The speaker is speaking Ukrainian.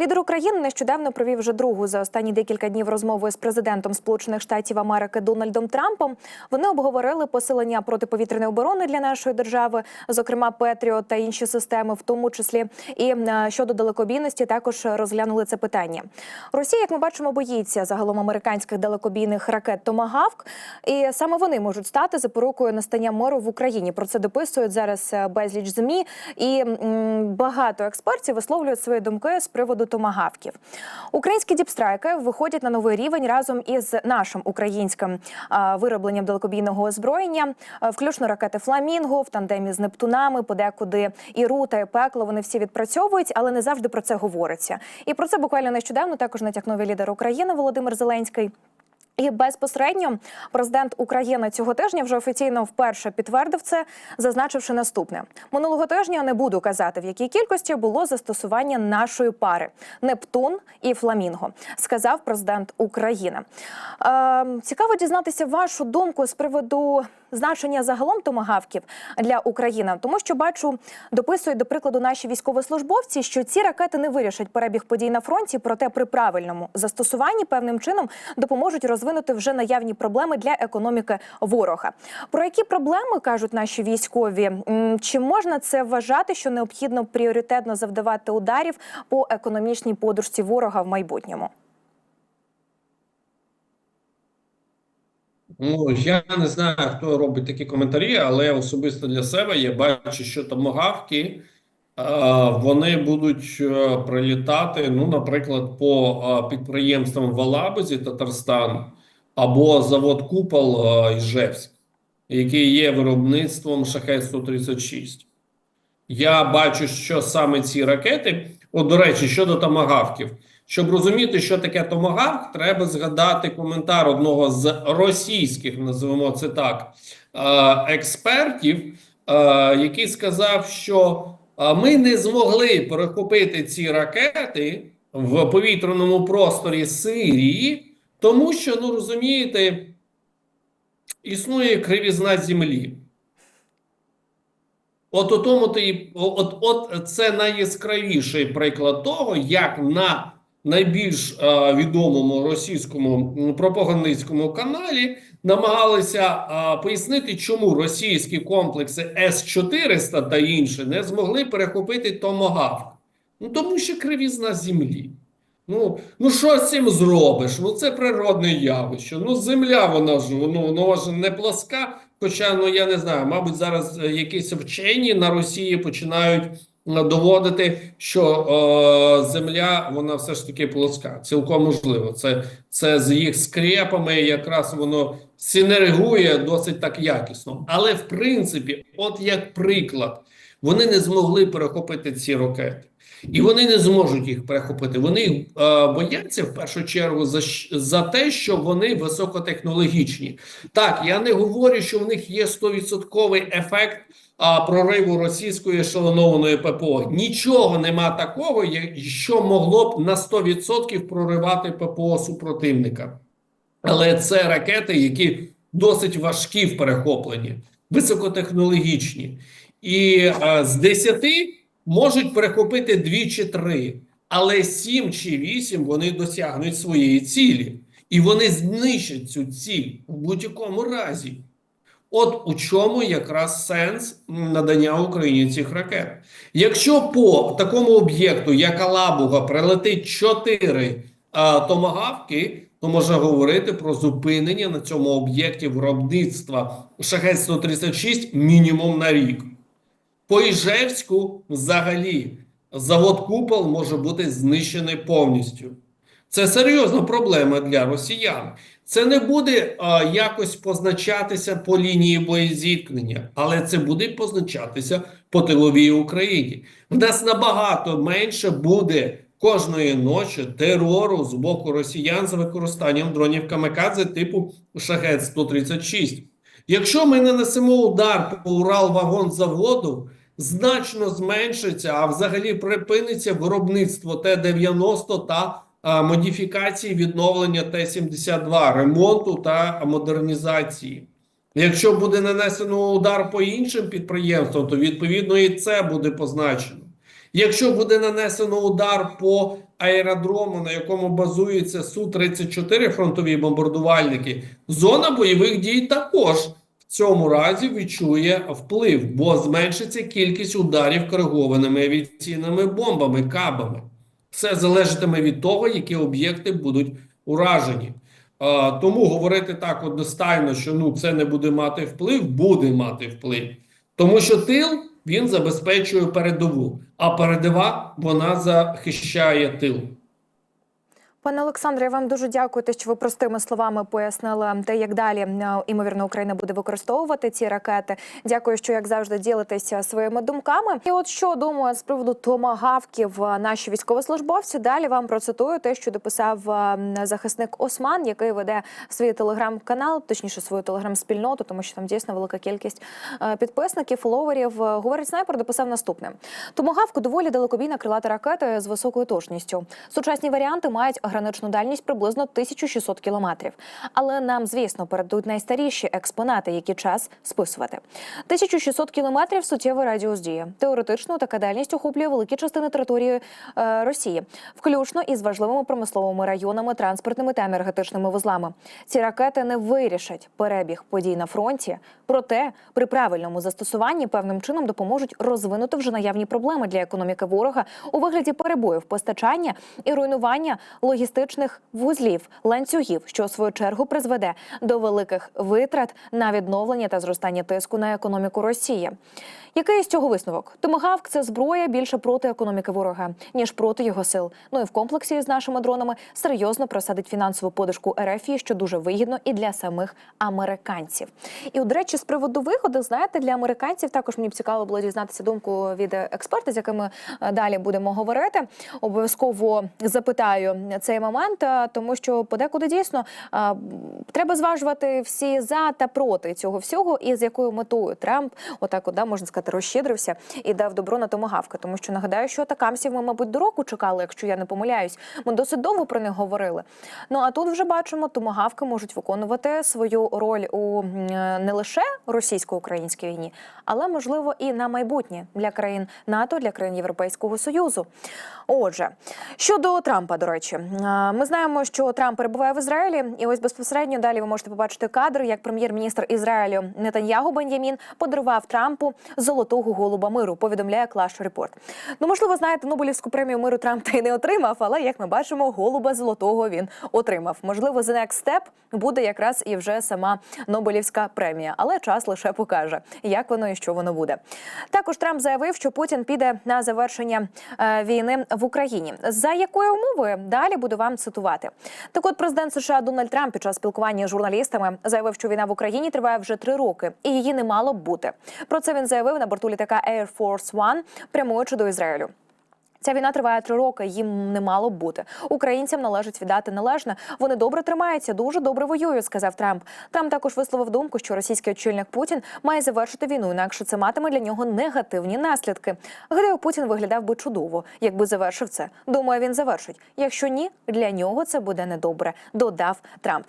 Лідер України нещодавно провів вже другу за останні декілька днів розмову з президентом Сполучених Штатів Америки Дональдом Трампом. Вони обговорили посилення протиповітряної оборони для нашої держави, зокрема Петріот та інші системи, в тому числі і е, щодо далекобійності, також розглянули це питання. Росія, як ми бачимо, боїться загалом американських далекобійних ракет Томагавк, і саме вони можуть стати запорукою настання миру в Україні. Про це дописують зараз е, безліч змі, і багато експертів висловлюють свої думки з приводу томагавків. Українські діпстрайки виходять на новий рівень разом із нашим українським виробленням далекобійного озброєння, включно ракети Фламінго в тандемі з Нептунами, подекуди і рута, і пекло. Вони всі відпрацьовують, але не завжди про це говориться. І про це буквально нещодавно також натякнув лідер України Володимир Зеленський. І безпосередньо президент України цього тижня вже офіційно вперше підтвердив це, зазначивши наступне: минулого тижня не буду казати, в якій кількості було застосування нашої пари Нептун і Фламінго, сказав президент України. Е, цікаво дізнатися вашу думку з приводу значення загалом томагавків для України, тому що бачу, дописують до прикладу наші військовослужбовці, що ці ракети не вирішать перебіг подій на фронті, проте при правильному застосуванні певним чином допоможуть розвинути вже наявні проблеми для економіки ворога. Про які проблеми кажуть наші військові? Чи можна це вважати, що необхідно пріоритетно завдавати ударів по економічній подушці ворога в майбутньому? Ну, я не знаю, хто робить такі коментарі, але особисто для себе я бачу, що томагавки е, вони будуть е, прилітати, ну, наприклад, по е, підприємствам в Алабузі, Татарстан, або завод Купол е, Іжевськ, який є виробництвом Шахет-136. Я бачу, що саме ці ракети, от, до речі, щодо томагавків. Щоб розуміти, що таке томагавк, треба згадати коментар одного з російських, називаємо це так, е, експертів, е, який сказав, що ми не змогли перехопити ці ракети в повітряному просторі Сирії, тому що, ну розумієте, існує кривізна землі. От у тому ти от, от це найяскравіший приклад того, як на найбільш е, відомому російському пропагандистському каналі намагалися е, пояснити, чому російські комплекси С-400 та інші не змогли перехопити томагавк. Ну тому що кривізна землі. Ну, ну що з цим зробиш? Ну це природне явище. Ну, земля, вона ж ну, вона ж не пласка. Хоча, ну я не знаю, мабуть, зараз е, якісь вчені на Росії починають е, доводити, що е, земля вона все ж таки плоска. Цілком можливо. Це, це з їх скрепами якраз воно синергує досить так якісно. Але в принципі, от як приклад, вони не змогли перехопити ці ракети. І вони не зможуть їх перехопити. Вони е, бояться в першу чергу за, за те, що вони високотехнологічні. Так, я не говорю, що в них є 100% ефект а, прориву російської ешелонованої ППО. Нічого нема такого, що могло б на 100% проривати ППО супротивника. Але це ракети, які досить важкі в перехопленні, високотехнологічні. І е, з 10 можуть перехопити 2 чи 3, але 7 чи 8 вони досягнуть своєї цілі. І вони знищать цю ціль в будь-якому разі. От у чому якраз сенс надання Україні цих ракет. Якщо по такому об'єкту, як Алабуга, прилетить 4 а, томагавки, то можна говорити про зупинення на цьому об'єкті виробництва Шахет-136 мінімум на рік. По Іжевську взагалі завод Купол може бути знищений повністю. Це серйозна проблема для росіян. Це не буде а, якось позначатися по лінії боєзіткнення, але це буде позначатися по тиловій Україні. В нас набагато менше буде кожної ночі терору з боку росіян з використанням дронів камикадзе типу Шахет 136. Якщо ми нанесемо удар по Уралвагонзаводу, значно зменшиться, а взагалі припиниться виробництво Т-90 та а, модифікації відновлення Т-72, ремонту та модернізації. Якщо буде нанесено удар по іншим підприємствам, то відповідно і це буде позначено. Якщо буде нанесено удар по аеродрому, на якому базуються Су-34 фронтові бомбардувальники, зона бойових дій також цьому разі відчує вплив, бо зменшиться кількість ударів коригованими авіаційними бомбами, кабами. Все залежатиме від того, які об'єкти будуть уражені. А, тому говорити так одностайно, що ну це не буде мати вплив, буде мати вплив. Тому що тил він забезпечує передову, а передова вона захищає тил. Пане Олександре, я вам дуже дякую, те, що ви простими словами пояснили те, як далі імовірно Україна буде використовувати ці ракети. Дякую, що як завжди ділитеся своїми думками. І от що думаю з приводу томагавків е, наші військовослужбовці. Далі вам процитую те, що дописав е, захисник Осман, який веде свій телеграм-канал, точніше свою телеграм-спільноту, тому що там дійсно велика кількість е, підписників, фоловерів. Е, Говорить снайпер, дописав наступне: томагавк доволі далекобійна крилата ракета з високою точністю. Сучасні варіанти мають граничну дальність приблизно 1600 кілометрів. Але нам, звісно, передадуть найстаріші експонати, які час списувати. 1600 кілометрів суттєвий радіус дії. Теоретично така дальність охоплює великі частини території е, Росії, включно із важливими промисловими районами, транспортними та енергетичними вузлами. Ці ракети не вирішать перебіг подій на фронті, проте при правильному застосуванні певним чином допоможуть розвинути вже наявні проблеми для економіки ворога у вигляді перебоїв постачання і руйнування логістичних вузлів, ланцюгів, що в свою чергу призведе до великих витрат на відновлення та зростання тиску на економіку Росії. Який з цього висновок? Томагавк це зброя більше проти економіки ворога, ніж проти його сил. Ну і в комплексі з нашими дронами серйозно просадить фінансову подушку РФ, що дуже вигідно і для самих американців. І до речі, з приводу виходу, знаєте, для американців також мені б цікаво було дізнатися думку від експерта, з якими е, далі будемо говорити. Обов'язково запитаю цей момент, е, тому що подекуди дійсно е, треба зважувати всі за та проти цього всього, і з якою метою Трамп, отак, от, да, можна сказати, розщедрився і дав добро на томагавки. Тому що нагадаю, що атакамсів ми, мабуть, до року чекали, якщо я не помиляюсь. Ми досить довго про них говорили. Ну а тут вже бачимо, томагавки можуть виконувати свою роль у е, не лише російсько-українській війні, але можливо і на майбутнє для країн НАТО, для країн Європейського союзу. Отже, щодо Трампа, до речі, е, ми знаємо, що Трамп перебуває в Ізраїлі, і ось безпосередньо далі ви можете побачити кадр, як прем'єр-міністр Ізраїлю Нетаньягу Бен'ямін подарував Трампу золотого голуба миру. Повідомляє Клаш Репорт. Ну можливо, знаєте, Нобелівську премію миру Трамп та й не отримав, але як ми бачимо, голуба золотого він отримав. Можливо, the next step буде якраз і вже сама Нобелівська премія, але час лише покаже, як воно і що воно буде. Також Трамп заявив, що Путін піде на завершення е, війни в Україні. За якої умови далі буду вам цитувати. Так, от президент США Дональд Трамп під час спілкування з журналістами заявив, що війна в Україні триває вже три роки, і її не мало б бути. Про це він заявив на борту літака Air Force One, прямуючи до Ізраїлю. Ця війна триває три роки. Їм не мало б бути. Українцям належить віддати належне. Вони добре тримаються, дуже добре воюють, сказав Трамп. Трамп також висловив думку, що російський очільник Путін має завершити війну, інакше це матиме для нього негативні наслідки. Гадаю, Путін виглядав би чудово, якби завершив це. Думаю, він завершить. Якщо ні, для нього це буде недобре. Додав Трамп.